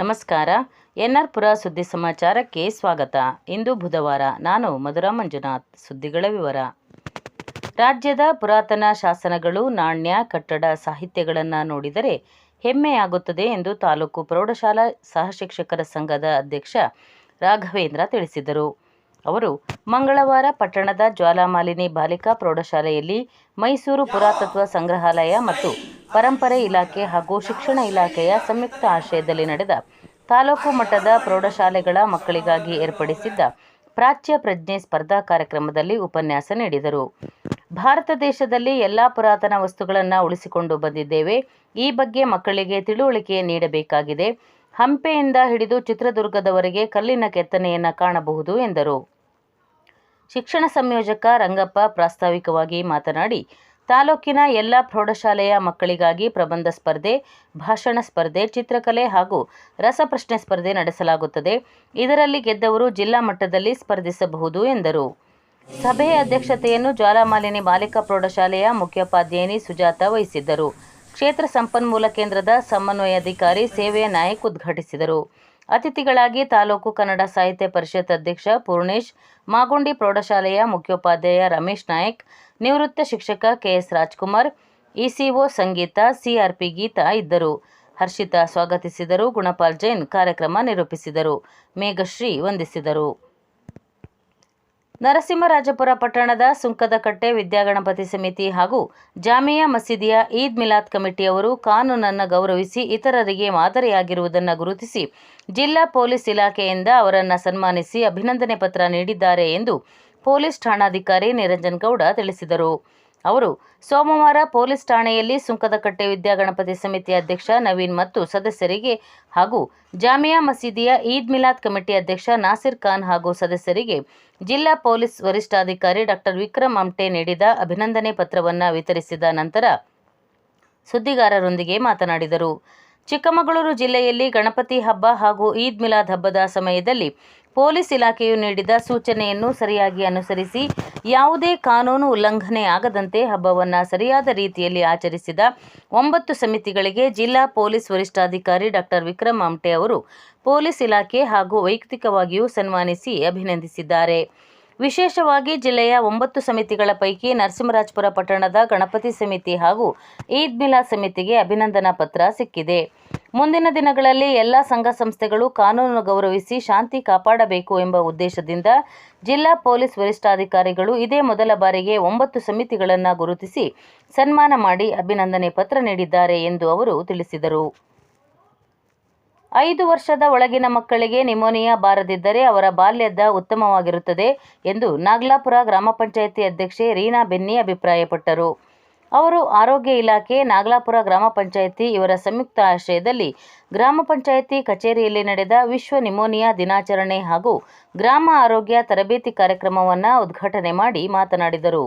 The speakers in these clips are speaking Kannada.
ನಮಸ್ಕಾರ. ಎನ್ಆರ್ ಪುರ ಸುದ್ದಿ ಸಮಾಚಾರಕ್ಕೆ ಸ್ವಾಗತ. ಇಂದು ಬುಧವಾರ ನಾನು ಮಧುರಾ ಮಂಜುನಾಥ್, ಸುದ್ದಿಗಳ ವಿವರ. ರಾಜ್ಯದ ಪುರಾತನ ಶಾಸನಗಳು, ನಾಣ್ಯ, ಕಟ್ಟಡ ಸಾಹಿತ್ಯಗಳನ್ನು ನೋಡಿದರೆ ಹೆಮ್ಮೆಯಾಗುತ್ತದೆ ಎಂದು ತಾಲೂಕು ಪ್ರೌಢಶಾಲಾ ಸಹಶಿಕ್ಷಕರ ಸಂಘದ ಅಧ್ಯಕ್ಷ ರಾಘವೇಂದ್ರ ತಿಳಿಸಿದರು. ಅವರು ಮಂಗಳವಾರ ಪಟ್ಟಣದ ಜ್ವಾಲಾಮಾಲಿನಿ ಬಾಲಿಕಾ ಪ್ರೌಢಶಾಲೆಯಲ್ಲಿ ಮೈಸೂರು ಪುರಾತತ್ವ ಸಂಗ್ರಹಾಲಯ ಮತ್ತು ಪರಂಪರೆ ಇಲಾಖೆ ಹಾಗೂ ಶಿಕ್ಷಣ ಇಲಾಖೆಯ ಸಂಯುಕ್ತ ಆಶ್ರಯದಲ್ಲಿ ನಡೆದ ತಾಲೂಕು ಮಟ್ಟದ ಪ್ರೌಢಶಾಲೆಗಳ ಮಕ್ಕಳಿಗಾಗಿ ಏರ್ಪಡಿಸಿದ್ದ ಪ್ರಾಚ್ಯ ಪ್ರಜ್ಞೆ ಸ್ಪರ್ಧಾ ಕಾರ್ಯಕ್ರಮದಲ್ಲಿ ಉಪನ್ಯಾಸ ನೀಡಿದರು. ಭಾರತ ದೇಶದಲ್ಲಿ ಎಲ್ಲ ಪುರಾತನ ವಸ್ತುಗಳನ್ನು ಉಳಿಸಿಕೊಂಡು ಬಂದಿದ್ದೇವೆ. ಈ ಬಗ್ಗೆ ಮಕ್ಕಳಿಗೆ ತಿಳುವಳಿಕೆ ನೀಡಬೇಕಾಗಿದೆ. ಹಂಪೆಯಿಂದ ಹಿಡಿದು ಚಿತ್ರದುರ್ಗದವರೆಗೆ ಕಲ್ಲಿನ ಕೆತ್ತನೆಯನ್ನು ಕಾಣಬಹುದು ಎಂದರು. ಶಿಕ್ಷಣ ಸಂಯೋಜಕ ರಂಗಪ್ಪ ಪ್ರಾಸ್ತಾವಿಕವಾಗಿ ಮಾತನಾಡಿ, ತಾಲೂಕಿನ ಎಲ್ಲ ಪ್ರೌಢಶಾಲೆಯ ಮಕ್ಕಳಿಗಾಗಿ ಪ್ರಬಂಧ ಸ್ಪರ್ಧೆ, ಭಾಷಣ ಸ್ಪರ್ಧೆ, ಚಿತ್ರಕಲೆ ಹಾಗೂ ರಸಪ್ರಶ್ನೆ ಸ್ಪರ್ಧೆ ನಡೆಸಲಾಗುತ್ತದೆ. ಇದರಲ್ಲಿ ಗೆದ್ದವರು ಜಿಲ್ಲಾ ಮಟ್ಟದಲ್ಲಿ ಸ್ಪರ್ಧಿಸಬಹುದು ಎಂದರು. ಸಭೆಯ ಅಧ್ಯಕ್ಷತೆಯನ್ನು ಜ್ವಾಲಾಮಾಲಿನಿ ಬಾಲಿಕಾ ಪ್ರೌಢಶಾಲೆಯ ಮುಖ್ಯೋಪಾಧ್ಯಾಯಿನಿ ಸುಜಾತ ವಹಿಸಿದ್ದರು. ಕ್ಷೇತ್ರ ಸಂಪನ್ಮೂಲ ಕೇಂದ್ರದ ಸಮನ್ವಯಾಧಿಕಾರಿ ಸೇವೆಯ ನಾಯಕ್ ಉದ್ಘಾಟಿಸಿದರು. ಅತಿಥಿಗಳಾಗಿ ತಾಲೂಕು ಕನ್ನಡ ಸಾಹಿತ್ಯ ಪರಿಷತ್ ಅಧ್ಯಕ್ಷ ಪೂರ್ಣೇಶ್, ಮಾಗುಂಡಿ ಪ್ರೌಢಶಾಲೆಯ ಮುಖ್ಯೋಪಾಧ್ಯಾಯ ರಮೇಶ್ ನಾಯಕ್, ನಿವೃತ್ತ ಶಿಕ್ಷಕ KS Rajkumar, ECO Sangeetha, CRP Geetha ಇದ್ದರು. ಹರ್ಷಿತಾ ಸ್ವಾಗತಿಸಿದರು, ಗುಣಪಾಲ್ ಜೈನ್ ಕಾರ್ಯಕ್ರಮ ನಿರೂಪಿಸಿದರು, ಮೇಘಶ್ರೀ ವಂದಿಸಿದರು. ನರಸಿಂಹರಾಜಪುರ ಪಟ್ಟಣದ ಸುಂಕದಕಟ್ಟೆ ವಿದ್ಯಾಗಣಪತಿ ಸಮಿತಿ ಹಾಗೂ ಜಾಮಿಯಾ ಮಸೀದಿಯ ಈದ್ ಮಿಲಾದ್ ಕಮಿಟಿಯವರು ಕಾನೂನನ್ನು ಗೌರವಿಸಿ ಇತರರಿಗೆ ಮಾದರಿಯಾಗಿರುವುದನ್ನು ಗುರುತಿಸಿ ಜಿಲ್ಲಾ ಪೊಲೀಸ್ ಇಲಾಖೆಯಿಂದ ಅವರನ್ನು ಸನ್ಮಾನಿಸಿ ಅಭಿನಂದನೆ ಪತ್ರ ನೀಡಿದ್ದಾರೆ ಎಂದು ಪೊಲೀಸ್ ಠಾಣಾಧಿಕಾರಿ ನಿರಂಜನ್ ಗೌಡ ತಿಳಿಸಿದರು. ಅವರು ಸೋಮವಾರ ಪೊಲೀಸ್ ಠಾಣೆಯಲ್ಲಿ ಸುಂಕದಕಟ್ಟೆ ವಿದ್ಯಾಗಣಪತಿ ಸಮಿತಿ ಅಧ್ಯಕ್ಷ ನವೀನ್ ಮತ್ತು ಸದಸ್ಯರಿಗೆ ಹಾಗೂ ಜಾಮಿಯಾ ಮಸೀದಿಯ ಈದ್ ಮಿಲಾದ್ ಕಮಿಟಿ ಅಧ್ಯಕ್ಷ ನಾಸಿರ್ ಖಾನ್ ಹಾಗೂ ಸದಸ್ಯರಿಗೆ ಜಿಲ್ಲಾ ಪೊಲೀಸ್ ವರಿಷ್ಠಾಧಿಕಾರಿ ಡಾಕ್ಟರ್ ವಿಕ್ರಮ್ ಅಮ್ಟೆ ನೀಡಿದ ಅಭಿನಂದನೆ ಪತ್ರವನ್ನು ವಿತರಿಸಿದ ನಂತರ ಸುದ್ದಿಗಾರರೊಂದಿಗೆ ಮಾತನಾಡಿದರು. ಚಿಕ್ಕಮಗಳೂರು ಜಿಲ್ಲೆಯಲ್ಲಿ ಗಣಪತಿ ಹಬ್ಬ ಹಾಗೂ ಈದ್ ಮಿಲಾದ್ ಹಬ್ಬದ ಸಮಯದಲ್ಲಿ ಪೊಲೀಸ್ ಇಲಾಖೆಯು ನೀಡಿದ ಸೂಚನೆಯನ್ನು ಸರಿಯಾಗಿ ಅನುಸರಿಸಿ ಯಾವುದೇ ಕಾನೂನು ಉಲ್ಲಂಘನೆ ಆಗದಂತೆ ಹಬ್ಬವನ್ನು ಸರಿಯಾದ ರೀತಿಯಲ್ಲಿ ಆಚರಿಸಿದ ಒಂಬತ್ತು ಸಮಿತಿಗಳಿಗೆ ಜಿಲ್ಲಾ ಪೊಲೀಸ್ ವರಿಷ್ಠಾಧಿಕಾರಿ ಡಾಕ್ಟರ್ ವಿಕ್ರಮ್ ಆಮ್ಟೆ ಅವರು ಪೊಲೀಸ್ ಇಲಾಖೆ ಹಾಗೂ ವೈಯಕ್ತಿಕವಾಗಿಯೂ ಸನ್ಮಾನಿಸಿ ಅಭಿನಂದಿಸಿದ್ದಾರೆ. ವಿಶೇಷವಾಗಿ ಜಿಲ್ಲೆಯ ಒಂಬತ್ತು ಸಮಿತಿಗಳ ಪೈಕಿ ನರಸಿಂಹರಾಜಪುರ ಪಟ್ಟಣದ ಗಣಪತಿ ಸಮಿತಿ ಹಾಗೂ ಈದ್ ಮಿಲಾ ಸಮಿತಿಗೆ ಅಭಿನಂದನಾ ಪತ್ರ ಸಿಕ್ಕಿದೆ. ಮುಂದಿನ ದಿನಗಳಲ್ಲಿ ಎಲ್ಲ ಸಂಘ ಸಂಸ್ಥೆಗಳು ಕಾನೂನು ಗೌರವಿಸಿ ಶಾಂತಿ ಕಾಪಾಡಬೇಕು ಎಂಬ ಉದ್ದೇಶದಿಂದ ಜಿಲ್ಲಾ ಪೊಲೀಸ್ ವರಿಷ್ಠಾಧಿಕಾರಿಗಳು ಇದೇ ಮೊದಲ ಬಾರಿಗೆ ಒಂಬತ್ತು ಸಮಿತಿಗಳನ್ನು ಗುರುತಿಸಿ ಸನ್ಮಾನ ಮಾಡಿ ಅಭಿನಂದನೆ ಪತ್ರ ನೀಡಿದ್ದಾರೆ ಎಂದು ಅವರು ತಿಳಿಸಿದರು. ಐದು ವರ್ಷದ ಒಳಗಿನ ಮಕ್ಕಳಿಗೆ ನಿಮೋನಿಯಾ ಬಾರದಿದ್ದರೆ ಅವರ ಬಾಲ್ಯದ ಉತ್ತಮವಾಗಿರುತ್ತದೆ ಎಂದು ನಾಗ್ಲಾಪುರ ಗ್ರಾಮ ಪಂಚಾಯಿತಿ ಅಧ್ಯಕ್ಷೆ ರೀನಾ ಬೆನ್ನಿ ಅಭಿಪ್ರಾಯಪಟ್ಟರು. ಅವರು ಆರೋಗ್ಯ ಇಲಾಖೆ, ನಾಗಲಾಪುರ ಗ್ರಾಮ ಪಂಚಾಯಿತಿ ಇವರ ಸಂಯುಕ್ತ ಆಶ್ರಯದಲ್ಲಿ ಗ್ರಾಮ ಪಂಚಾಯಿತಿ ಕಚೇರಿಯಲ್ಲಿ ನಡೆದ ವಿಶ್ವ ನಿಮೋನಿಯಾ ದಿನಾಚರಣೆ ಹಾಗೂ ಗ್ರಾಮ ಆರೋಗ್ಯ ತರಬೇತಿ ಕಾರ್ಯಕ್ರಮವನ್ನು ಉದ್ಘಾಟನೆ ಮಾಡಿ ಮಾತನಾಡಿದರು.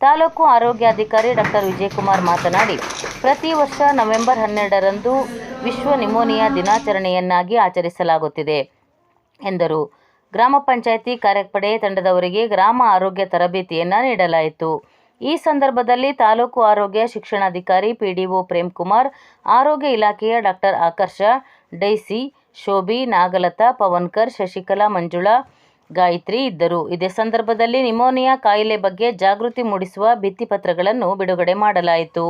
ತಾಲೂಕು ಆರೋಗ್ಯಾಧಿಕಾರಿ ಡಾಕ್ಟರ್ ವಿಜಯಕುಮಾರ್ ಮಾತನಾಡಿ, ಪ್ರತಿ ವರ್ಷ ನವೆಂಬರ್ ಹನ್ನೆರಡರಂದು ವಿಶ್ವ ನಿಮೋನಿಯಾ ದಿನಾಚರಣೆಯನ್ನಾಗಿ ಆಚರಿಸಲಾಗುತ್ತಿದೆ ಎಂದರು. ಗ್ರಾಮ ಪಂಚಾಯಿತಿ ಕಾರ್ಯಪಡೆ ತಂಡದವರಿಗೆ ಗ್ರಾಮ ಆರೋಗ್ಯ ತರಬೇತಿಯನ್ನು ನೀಡಲಾಯಿತು. ಈ ಸಂದರ್ಭದಲ್ಲಿ ತಾಲೂಕು ಆರೋಗ್ಯ ಶಿಕ್ಷಣಾಧಿಕಾರಿ ಪಿಡಿಒ ಪ್ರೇಮ್ಕುಮಾರ್ ಆರೋಗ್ಯ ಇಲಾಖೆಯ ಡಾಕ್ಟರ್ ಆಕರ್ಷ ಡೈಸಿ ಶೋಭಿ ನಾಗಲತಾ ಪವನ್ಕರ್ ಶಶಿಕಲಾ ಮಂಜುಳಾ ಗಾಯತ್ರಿ ಇದ್ದರು. ಇದೇ ಸಂದರ್ಭದಲ್ಲಿ ನಿಮೋನಿಯಾ ಕಾಯಿಲೆ ಬಗ್ಗೆ ಜಾಗೃತಿ ಮೂಡಿಸುವ ಭಿತ್ತಿಪತ್ರಗಳನ್ನು ಬಿಡುಗಡೆ ಮಾಡಲಾಯಿತು.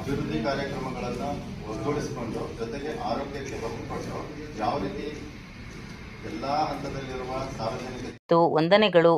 ಅಭಿವೃದ್ಧಿ ಕಾರ್ಯಕ್ರಮಗಳನ್ನು ಒಗ್ಗೂಡಿಸಿಕೊಂಡು ಜೊತೆಗೆ ಆರೋಗ್ಯಕ್ಕೆ ಒತ್ತು ಕೊಟ್ಟು ಯಾವ ರೀತಿ ಎಲ್ಲ ಹಂತದಲ್ಲಿರುವ ಸಾರ್ವಜನಿಕ ವಂದನೆಗಳು.